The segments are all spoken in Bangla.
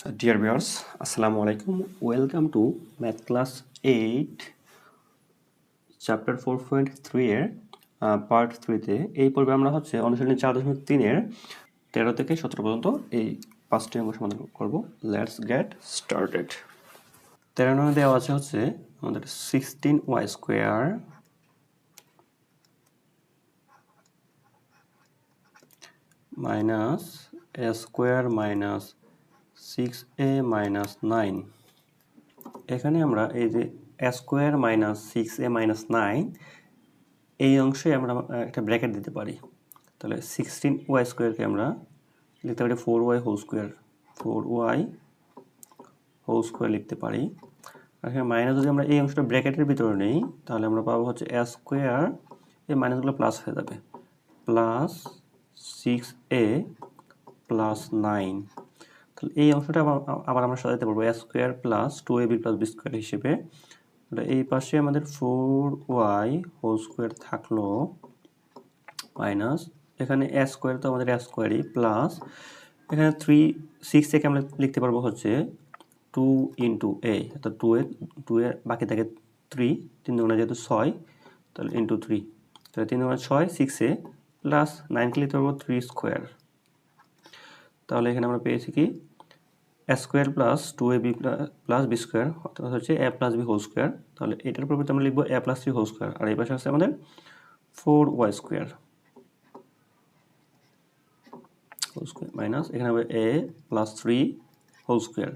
Dear viewers, Assalamu alaikum. Welcome to Math Class 8 chapter four point three এর পার্ট থ্রিতে এই পর্বে আমরা হচ্ছে অনুশীলনী চার দশমিক তিনের তেরো থেকে সতেরো পর্যন্ত এই পাঁচটি অঙ্ক সমাধান করব। লেটস গেট স্টার্টেড তেরো নম্বর দেওয়া আছে হচ্ছে আমাদের sixteen Y square minus A square minus six A minus nine এখানে আমরা এই যে square minus six A minus nine এই অংশে আমরা একটা ব্র্যাকেট দিতে পারি। তাহলে সিক্সটিন ওয়াই স্কোয়ারকে আমরা লিখতে পারি four Y whole square four Y whole square লিখতে পারি। আর এখানে মাইনাস যদি আমরা এই অংশটা ব্র্যাকেটের ভিতরে নেই, তাহলে আমরা পাবো হচ্ছে এ স্কোয়ার এই মাইনাসগুলো প্লাস হয়ে যাবে। Plus six A plus nine তাহলে এই অংশটা আবার আমরা সাজাতে পারব। A square plus two A B plus B square হিসেবে। তাহলে এই পাশে আমাদের ফোর ওয়াই হোল স্কোয়ার থাকল মাইনাস এখানে এ স্কোয়ার তো আমাদের এ স্কোয়ারই প্লাস এখানে থ্রি সিক্স থেকে আমরা লিখতে পারব হচ্ছে টু ইন্টু এ অর্থাৎ টু এ টু এর বাকি থাকে থ্রি তিন দুগুণা যেহেতু ছয়, তাহলে ইন্টু থ্রি তাহলে তিন দুগুণা ছয় সিক্স প্লাস নাইনকে লিখতে পারব থ্রি স্কোয়ার তাহলে এখানে আমরা পেয়েছি কি? Square plus two A B plus B square, অর্থাৎ হচ্ছে A plus B whole square, তাহলে এটার পরিবর্তে আমরা লিখব A plus three whole square, আর এই পাশে আছে আমাদের four Y square. Whole square minus, এখানে হবে A plus three whole square.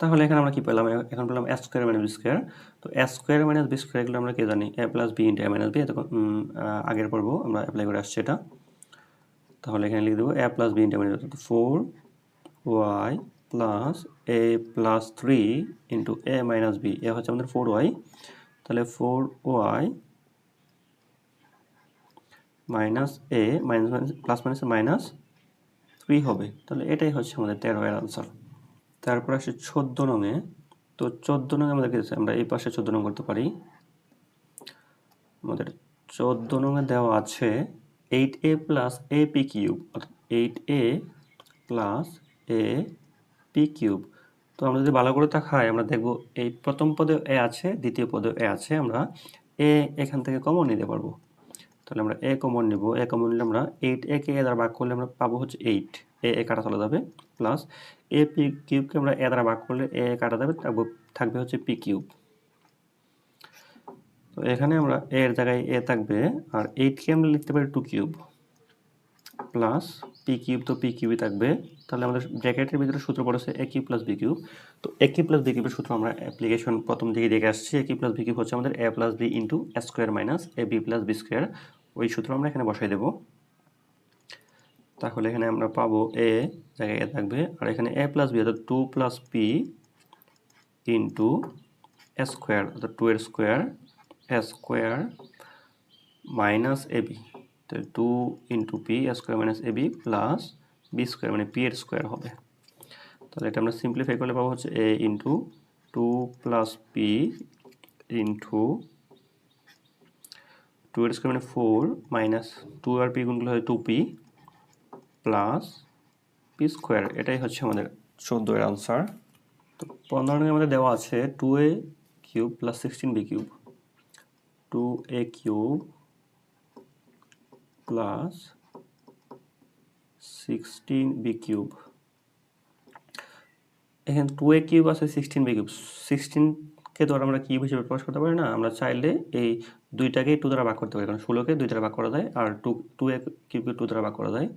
তাহলে এখানে আমরা কি পেলাম? এখন পেলাম A square minus B square. তো A square minus B square এগুলো আমরা কে জানি? A plus B into A minus B, এতক্ষণ আগের পর্ব আমরা অ্যাপ্লাই করে আসছি এটা। তাহলে এখানে লিখে দেবো A plus B into minus four Y plus A plus three into A minus B A হচ্ছে আমাদের ফোর ওয়াই তাহলে four Y minus A minus minus plus minus minus three হবে। তাহলে এটাই হচ্ছে আমাদের তেরো এর আনসার তারপর আসে চোদ্দ নঙে তো চোদ্দ নঙে আমাদের কি আমরা এই পাশে চোদ্দ নং করতে পারি। আমাদের চোদ্দ নঙে দেওয়া আছে eight A plus A P cube eight A plus A P cube তো আমরা যদি ভালো করে তাকাই, আমরা দেখব এই প্রথম পদে এ আছে, দ্বিতীয় পদে এ আছে, আমরা এ এখান থেকে কমন নিতে পারব। তাহলে আমরা এ কমন নিব। এ কমন নিলে আমরা এইট এ কে এ দ্বারা ভাগ করলে আমরা পাবো হচ্ছে এইট এ এ কাটা চলে যাবে প্লাস এ পি কিউবকে আমরা এ দ্বারা ভাগ করলে এ কাটা যাবে, থাকবে হচ্ছে পি কিউব তো এখানে আমরা এর জায়গায় এ থাকবে, আর এইটকে আমরা লিখতে পারি two cube plus P cube তো পি কিউবই থাকবে। তাহলে আমাদের ব্র্যাকেটের ভিতরে সূত্র পড়েছে A cube plus B cube তো এ কিউব প্লাস বি কিউবের সূত্র আমরা অ্যাপ্লিকেশন প্রথম দিকে দেখে আসছি। A cube plus B cube হচ্ছে আমাদের A plus B into A square minus A B plus B square ওই সূত্র আমরা এখানে বসাই দেব। তাহলে এখানে আমরা পাবো এ জায়গায় এ থাকবে। আর এখানে এ প্লাস বি অর্থাৎ two plus P into A square অর্থাৎ টু এর square A square minus A B তাহলে two into P square minus A B plus B square মানে পি এর স্কোয়ার হবে। তাহলে এটা আমরা সিম্পলিফাই করলে পাবো হচ্ছে A into two plus P into two এর স্কোয়ার মানে ফোর মাইনাস টু আর পি গুণগুলো হয় two P plus P square এটাই হচ্ছে আমাদের চোদ্দ এর আনসার তো পনেরো আমাদের দেওয়া আছে two A cube plus sixteen B cube two A cube plus sixteen B cube এখানে টু এ কিউব আছে সিক্সটিন বি কিউব সিক্সটিনকে তো আমরা কিউব হিসেবে প্রকাশ করতে পারি না, আমরা চাইলে এই দুইটাকে টু দ্বারা ভাগ করতে পারি। কারণ ষোলোকে দুই দ্বারা ভাগ করা যায় আর টু টু এ কিউবকে টু দ্বারা ভাগ করা যায়।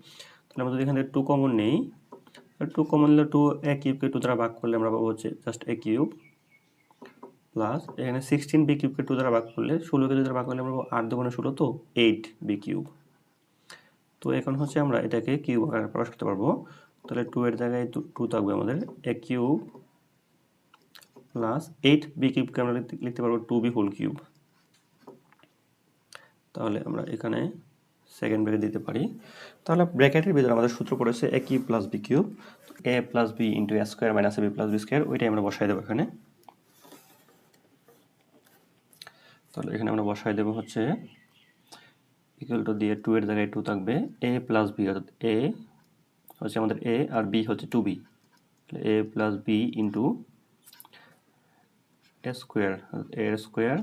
তাহলে আমরা যদি এখানে টু কমন নেই টু কমন নিলে টু এ কিউবকে টু দ্বারা ভাগ করলে আমরা পাবো হচ্ছে জাস্ট এ কিউব প্লাস এখানে সিক্সটিন বি কিউবকে টু দ্বারা ভাগ করলে ষোলোকে দুই দ্বারা ভাগ করলে আমরা আট দুগুণে ষোলো, তো এইট বি কিউব তো এখন হচ্ছে আমরা এটাকে কিউব আকারে প্রকাশ করতে পারব। তাহলে টু এর জায়গায় টু থাকবে আমাদের। A cube plus eight B কিউবকে আমরা লিখতে পারব টু বি হোল কিউব। তাহলে আমরা এখানে সেকেন্ড ব্র্যাকেট দিতে পারি। তাহলে ব্র্যাকেটের ভিতরে আমাদের সূত্র পড়েছে A cube plus B cube. A plus B into A square minus A B plus B square ওইটাই আমরা বসাই দেবো এখানে। তাহলে এখানে আমরা বসাই দেবো হচ্ছে ইকুয়াল টু দিয়ে টু এর জায়গায় টু থাকবে এ প্লাস বি অর্থাৎ এ হচ্ছে আমাদের এ আর বি হচ্ছে two B A plus B into A square A square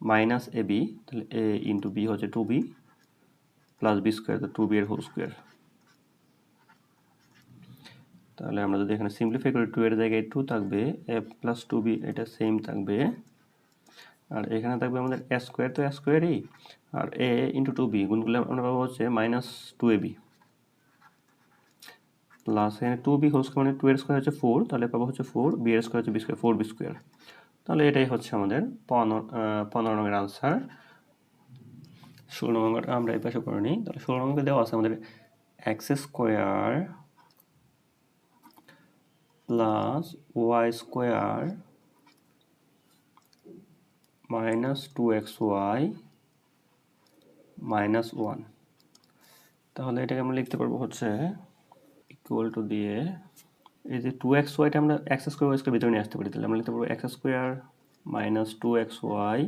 minus A B তাহলে এ ইন্টু বি হচ্ছে two B plus B square two B এর হোল স্কোয়ার তাহলে আমরা যদি এখানে সিম্পলিফাই করি টু এর জায়গায় টু থাকবে এ প্লাস টু বি এটা সেম থাকবে আর এখানে থাকবে আমাদের এ স্কোয়ার তো এ স্কোয়ারই আর এ ইন্টু টু বি গুণ করলে আমরা পাবো হচ্ছে minus two A B plus এখানে টু বি হোল মানে টু এর স্কোয়ার হচ্ছে ফোর তাহলে পাবো হচ্ছে ফোর বি এর স্কোয়ার হচ্ছে B square four B square তাহলে এটাই হচ্ছে আমাদের পনেরো পনেরো নম্বরের আনসার ষোলো নম্বর আমরা এই পাশে করে নিই। তাহলে ষোলো নম্বর দেওয়া আছে আমাদের X square plus Y square minus two X Y minus one তাহলে এটাকে আমরা লিখতে পারব হচ্ছে ইকুয়াল টু দিয়ে এই যে টু এক্স ওয়াইটা আমরা এক্স স্কোয়ার ওয়াই স্কোয়ার ভিতরে নিয়ে আসতে পারি, তাহলে আমরা লিখতে পারব X square minus two X Y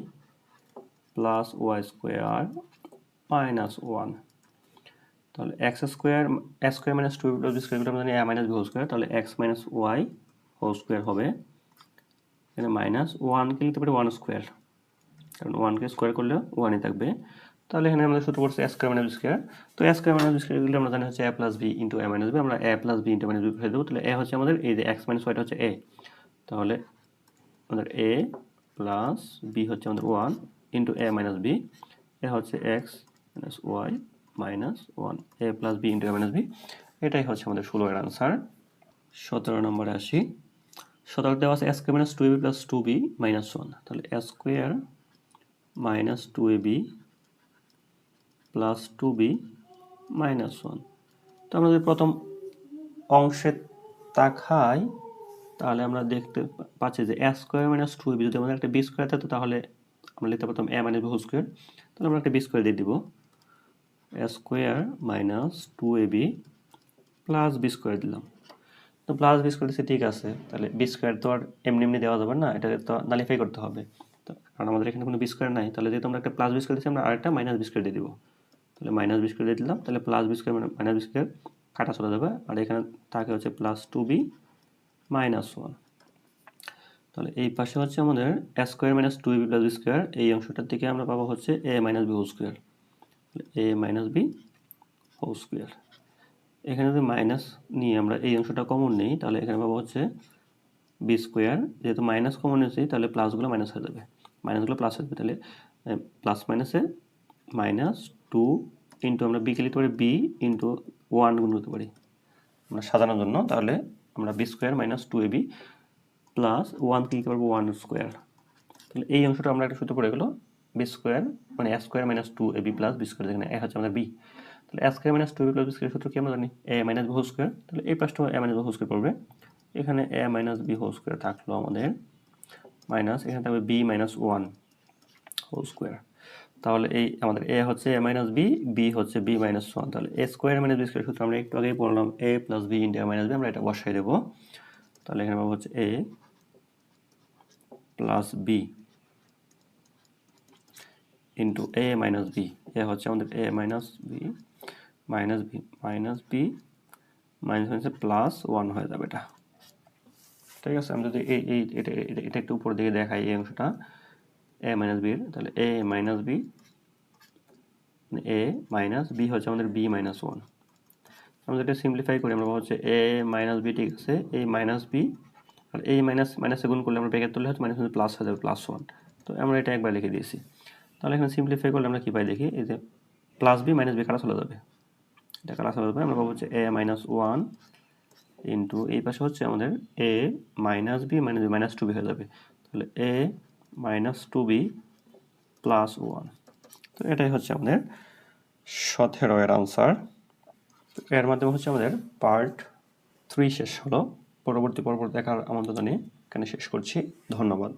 plus Y square minus one তাহলে X square X square minus two plus B square আমরা জানি A minus B whole square তাহলে X minus Y whole square হবে। এখানে মাইনাস ওয়ানকে লিখতে পারি ওয়ান স্কোয়ার কারণ ওয়ানকে স্কোয়ার করলে ওয়ানই থাকবে। তাহলে এখানে আমাদের সূত্র পড়ছে এ স্কোয়ার মাইনাস স্কোয়ার তো এ স্কোয়ার মাইনাস স্কোয়ার আমরা জানি হচ্ছে A plus B into A minus B আমরা A plus B into minus B ফেলে দেবো। তাহলে এ হচ্ছে আমাদের এই যে এক্স মাইনাস ওয়াইটা হচ্ছে এ তাহলে আমাদের এ প্লাস বি হচ্ছে আমাদের one into A minus B A হচ্ছে X minus Y minus one A plus B into A minus B এটাই হচ্ছে আমাদের ষোলো এর আনসার সতেরো নম্বরে আসি। সতেরো দেওয়া আছে S square minus two B plus two B minus one তাহলে S square minus two A B plus two B minus one তো আমরা যদি প্রথম অংশে তাকাই, তাহলে আমরা দেখতে পাচ্ছি যে A square minus two B যদি আমাদের একটা বি স্কোয়ার থাকতো তাহলে আমরা লিখতে পারতাম A minus B whole square তাহলে আমরা একটা বি স্কোয়ার দিয়ে দিব। A square minus two A B plus B square দিলাম। তো প্লাস বি স্কোয়ার দিচ্ছে ঠিক আছে। তাহলে বি স্কোয়ার তো আর এমনি এমনি দেওয়া যাবে না, এটাকে তো নালিফাই করতে হবে। কারণ আমাদের এখানে কোনো বি স্কোয়ার নাই, তাহলে যেহেতু আমরা একটা প্লাস বি স্কোয়ার দিচ্ছি আমরা আরেকটা মাইনাস বি স্কোয়ার দিয়ে দিব। তাহলে মাইনাস বি স্কোয়ার দিয়ে দিলাম, তাহলে plus B square minus B square কাটা চলে যাবে, আর এখানে থাকে হচ্ছে plus two B minus one তাহলে এই পাশে হচ্ছে আমাদের A square minus two B plus B square এই অংশটার থেকে আমরা পাবো হচ্ছে A minus B whole square A minus B whole square এখানে যদি মাইনাস নিয়ে আমরা এই অংশটা কমন নেই, তাহলে এখানে পাবো হচ্ছে বি স্কোয়ার যেহেতু মাইনাস কমন নিয়েছি, তাহলে প্লাসগুলো মাইনাস হয়ে যাবে। মাইনাসগুলো প্লাস যাবে তাহলে প্লাস মাইনাসে মাইনাস টু ইন্টু আমরা বিকে লিখতে পারি বি ইন্টু ওয়ান গুণ করতে পারি। আমরা সাজানোর জন্য তাহলে আমরা B square minus two A B plus ওয়ানকে লিখতে পারব ওয়ান স্কোয়ার তাহলে এই অংশটা আমরা একটা সূত্র পড়ে গেলো বি স্কোয়ার মানে A square minus two A B plus B square যেখানে এ হচ্ছে আমাদের বি তাহলে A square minus two B plus B square সূত্র কি আমরা জানি? A minus B whole square তাহলে এই পাশটা A minus B whole square পড়বে। এখানে A minus B whole square থাকল আমাদের মাইনাস, এখানে থাকবে B minus one, whole square. তাহলে এই আমাদের এ হচ্ছে এ মাইনাস বি বি হচ্ছে বি মাইনাস ওয়ান। তাহলে A square minus B square সূত্র আমরা একটু আগেই পড়লাম A plus B into A minus B আমরা এটা বসাই দেবো। তাহলে এখানে পাবো হচ্ছে A plus B into A minus B A হচ্ছে আমাদের A minus B minus B minus B minus মাইনাসে প্লাস ওয়ান হয়ে যাবে এটা। ঠিক আছে, আমি যদি এই এই, এটা এটা একটু উপর দিকে দেখাই এই অংশটা। এ মাইনাস বির তাহলে A minus B A minus B হচ্ছে আমাদের বি মাইনাস ওয়ান আমরা এটা সিম্পলিফাই করি, আমরা হচ্ছে এ মাইনাস বি ঠিক আছে? এই মাইনাস বি আর এই মাইনাস মাইনাসে গুণ করলে আমরা ব্রেকেট তুললে হচ্ছে মাইনাস প্লাস হয়ে যাবে প্লাস ওয়ান তো আমরা এটা একবার লিখে দিয়েছি। তাহলে এখানে সিম্পলিফাই করলে আমরা কী পাই দেখি? এই যে প্লাস বি মাইনাস বি কাটা চলে যাবে? এটা কাটা চলে যাবে? আমরা পাবো হচ্ছে এ মাইনাস ওয়ান ইন্টু এই পাশে হচ্ছে আমাদের A minus B minus B minus two B হয়ে যাবে। তাহলে A minus two B plus one তো এটাই হচ্ছে আমাদের সতেরো এর আনসার এর মাধ্যমে হচ্ছে আমাদের পার্ট থ্রি শেষ হলো। পরবর্তী পর্ব দেখার আমন্ত্রণ নিয়ে এখানে শেষ করছি। ধন্যবাদ।